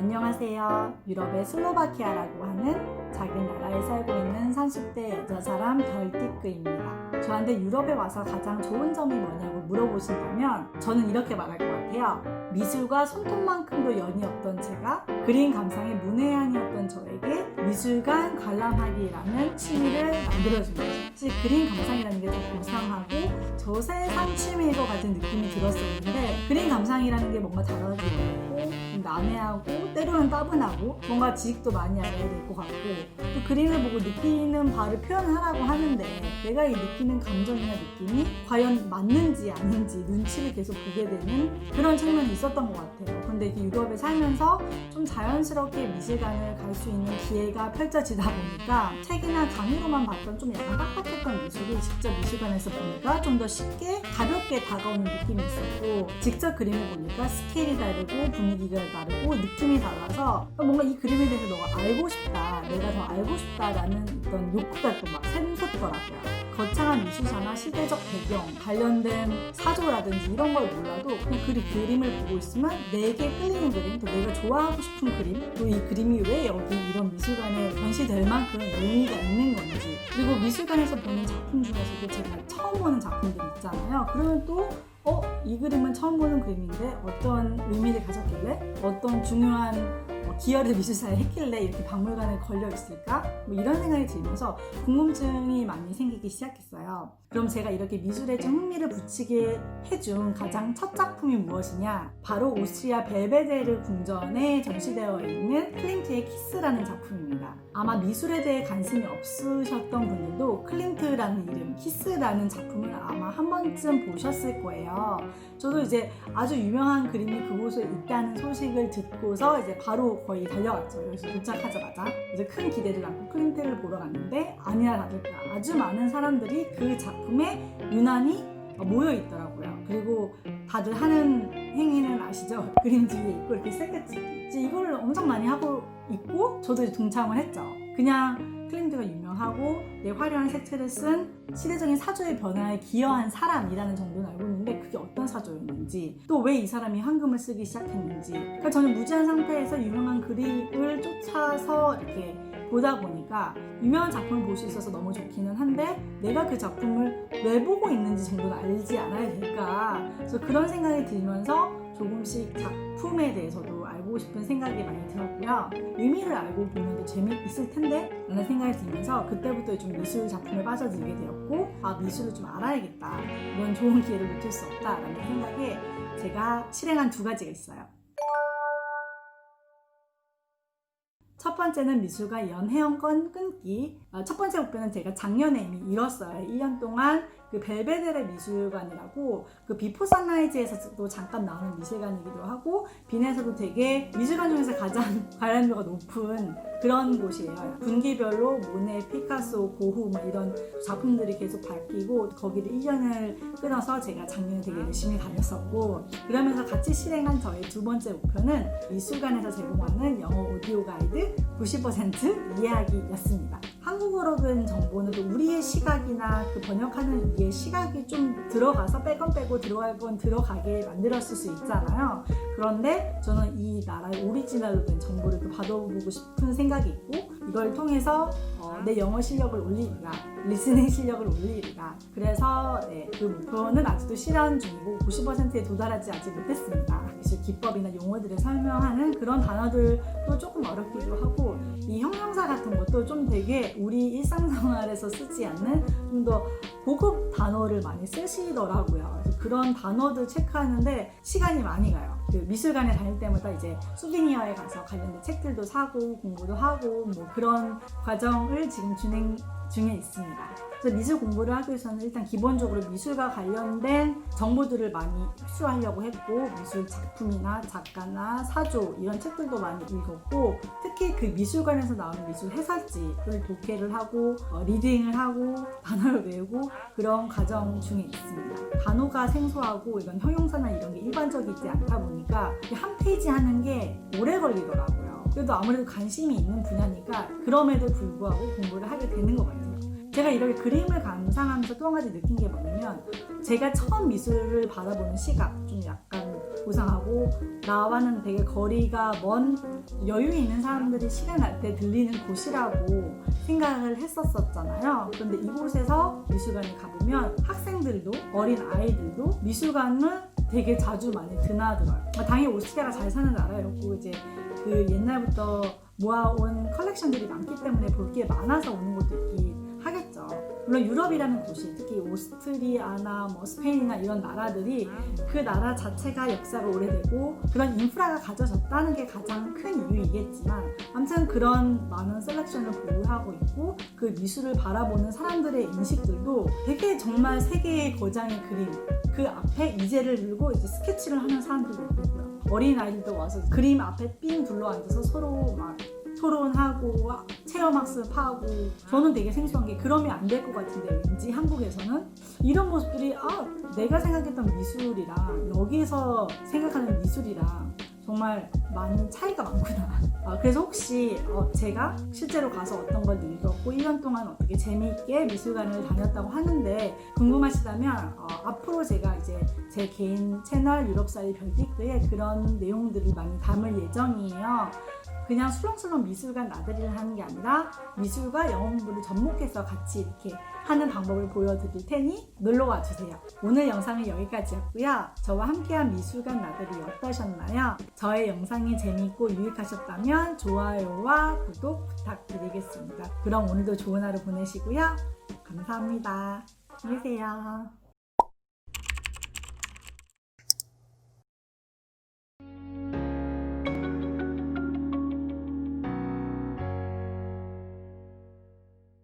안녕하세요. 유럽의 슬로바키아라고 하는 작은 나라에 살고 있는 30대 여자 사람 별띠끄입니다. 저한테 유럽에 와서 가장 좋은 점이 뭐냐고 물어보신다면 저는 이렇게 말할 것 같아요. 미술과 손톱만큼도 연이 없던 제가 그림 감상에 문외한이었던 저에게 미술관 관람하기라는 취미를 만들어준 거죠. 사실 그림 감상이라는 게더 고상하고 저 세상 취미일 것 같은 느낌이 들었었는데 그림 감상이라는 게 뭔가 다가가기 어렵고 좀 난해하고 때로는 따분하고 뭔가 지식도 많이 알아야 될 것 같고 또 그림을 보고 느끼는 바를 표현하라고 하는데 내가 이 느끼는 감정이나 느낌이 과연 맞는지 아닌지 눈치를 계속 보게 되는 그런 측면이 있었던 것 같아요. 근데 유럽에 살면서 좀 자연스럽게 미술관을 갈 수 있는 기회가 펼쳐지다 보니까 책이나 강의로만 봤던 좀 약간 빡빡했던 미술이 직접 미술관에서 보니까 좀 더 쉽게 가볍게 다가오는 느낌이 있었고 직접 그림을 보니까 스케일이 다르고 분위기가 다르고 느낌이 달라서 뭔가 이 그림에 대해서 너가 알고 싶다 내가 더 알고 싶다라는 어떤 욕구가 또 막 샘솟더라고요. 거창한 미술사나 시대적 배경, 관련된 사조라든지 이런 걸 몰라도 그냥 그 그림을 보고 있으면 내게 끌리는 그림, 또 내가 좋아하고 싶은 그림, 또 이 그림이 왜 여기 이런 미술관에 전시될 만큼 의미가 있는 건지 그리고 미술관에서 보는 작품 중에서도 제가 처음 보는 작품들 있잖아요. 그러면 또 어? 이 그림은 처음 보는 그림인데 어떤 의미를 가졌길래? 어떤 중요한 어, 기여를 미술사에 했길래 이렇게 박물관에 걸려 있을까? 뭐 이런 생각이 들면서 궁금증이 많이 생기기 시작했어요. 그럼 제가 이렇게 미술에 좀 흥미를 붙이게 해준 가장 첫 작품이 무엇이냐? 바로 오스트리아 벨베데르 궁전에 전시되어 있는 클림트의 키스라는 작품입니다. 아마 미술에 대해 관심이 없으셨던 분들도 클림트라는 이름, 키스라는 작품을 아마 한 번쯤 보셨을 거예요. 저도 이제 아주 유명한 그림이 그곳에 있다는 소식을 듣고서 이제 바로 거의 달려갔죠. 여기서 도착하자마자 이제 큰 기대를 안고 클림트를 보러 갔는데 아니나 다를까 아주 많은 사람들이 그 작품에 유난히 모여 있더라고요. 그리고 다들 하는 행위는 아시죠? 그림 뒤에 있고 이렇게. 이제 이걸 엄청 많이 하고 있고 저도 이제 동참을 했죠. 그냥 클림트가 유명하고 내 화려한 색채를 쓴 시대적인 사조의 변화에 기여한 사람이라는 정도는 알고 있는데 어떤 사조였는지 또 왜 이 사람이 황금을 쓰기 시작했는지 그러니까 저는 무지한 상태에서 유명한 그림을 쫓아서 이렇게 보다 보니까 유명한 작품을 볼 수 있어서 너무 좋기는 한데 내가 그 작품을 왜 보고 있는지 정도는 알지 않아야 될까. 그래서 그런 생각이 들면서 조금씩 작품에 대해서도 알고 싶은 생각이 많이 들었고요. 의미를 알고 보면 더 재미있을 텐데 라는 생각이 들면서 그때부터 좀 미술 작품에 빠져들게 되었고 아 미술을 좀 알아야겠다. 이런 좋은 기회를 놓칠 수 없다라는 생각에 제가 실행한 두 가지가 있어요 첫 번째는 미술과 연회원권 끊기. 어, 첫 번째 목표는 제가 작년에 이미 이뤘어요. 1년 동안 그 벨베데레 미술관이라고 그 비포 선라이즈에서도 잠깐 나오는 미술관이기도 하고 빈에서도 되게 미술관 중에서 가장 관람도가 높은 그런 곳이에요. 분기별로 모네, 피카소, 고흐 막 이런 작품들이 계속 바뀌고 거기를 1년을 끊어서 제가 작년에 되게 열심히 다녔었고 그러면서 같이 실행한 저의 두 번째 목표는 미술관에서 제공하는 영어 오디오 가이드 90% 이해하기였습니다. 한국어로 된 정보는 또 우리의 시각이나 그 번역하는 이의 시각이 좀 들어가서 빼건 빼고 들어갈 건 들어가게 만들었을 수 있잖아요. 그런데 저는 이 나라의 오리지널로 된 정보를 또 받아보고 싶은 생각이 있고 이걸 통해서 어, 내 영어 실력을 올리리라 리스닝 실력을 올리리라 그래서 네, 그 목표는 아직도 실현 중이고 90%에 도달하지 아직 못했습니다 기법이나 용어들을 설명하는 그런 단어들도 조금 어렵기도 하고 이 형용사 같은 것도 좀 되게 우리 일상생활에서 쓰지 않는 좀 더 고급 단어를 많이 쓰시더라고요 그래서 그런 단어들 체크하는데 시간이 많이 가요 그 미술관에 다닐 때마다 이제 수비니어에 가서 관련된 책들도 사고 공부도 하고 뭐 그런 과정을 지금 진행 중에 있습니다. 그래서 미술 공부를 하기 위해서는 일단 기본적으로 미술과 관련된 정보들을 많이 흡수하려고 했고 미술 작품이나 작가나 사조 이런 책들도 많이 읽었고 특히 그 미술관에서 나오는 미술 해설지를 독해를 하고 어, 리딩을 하고 단어를 외우고 그런 과정 중에 있습니다. 단어가 생소하고 이런 형용사나 이런 게 일반적이지 않다 보니까 한 페이지 하는 게 오래 걸리더라고요. 그래도 아무래도 관심이 있는 분야니까 그럼에도 불구하고 공부를 하게 되는 것 같아요. 제가 이렇게 그림을 감상하면서 또 한 가지 느낀 게 뭐냐면 제가 처음 미술을 바라보는 시각 좀 약간 고상하고 나와는 되게 거리가 먼 여유 있는 사람들이 시간 날 때 들리는 곳이라고 생각을 했었었잖아요. 그런데 이곳에서 미술관에 가보면 학생들도 어린 아이들도 미술관을 되게 자주 많이 드나들어요. 당연히 오스트리아가 잘 사는 나라였고 이제 그 옛날부터 모아온 컬렉션들이 많기 때문에 볼 게 많아서 오는 것도 하겠죠. 물론 유럽이라는 곳이 특히 오스트리아나 뭐 스페인이나 이런 나라들이 그 나라 자체가 역사가 오래되고 그런 인프라가 가져졌다는 게 가장 큰 이유이겠지만 아무튼 그런 많은 셀렉션을 보유하고 있고 그 미술을 바라보는 사람들의 인식들도 되게 정말 세계의 거장의 그림 그 앞에 이제를 들고 이제 스케치를 하는 사람들도 있고요. 어린 아이들도 와서 그림 앞에 삥 둘러 앉아서 서로 막 토론하고 체험학습하고 저는 되게 생소한 게 그러면 안 될 것 같은데 왠지 한국에서는 이런 모습들이 아 내가 생각했던 미술이랑 여기서 생각하는 미술이랑 정말 많은 차이가 많구나. 아, 그래서 혹시 어, 제가 실제로 가서 어떤 걸 읽었고 1년 동안 어떻게 재미있게 미술관을 다녔다고 하는데 궁금하시다면 어, 앞으로 제가 이제 제 개인 채널 유럽사이 별디크에 그런 내용들을 많이 담을 예정이에요. 그냥 수렁수렁 미술관 나들이를 하는 게 아니라 미술과 영어 공부를 접목해서 같이 이렇게 하는 방법을 보여드릴 테니 놀러 와 주세요. 오늘 영상은 여기까지였고요. 저와 함께한 미술관 나들이 어떠셨나요? 저의 영상이 재미있고 유익하셨다면 좋아요와 구독 부탁드리겠습니다. 그럼 오늘도 좋은 하루 보내시고요. 감사합니다. 안녕히 계세요.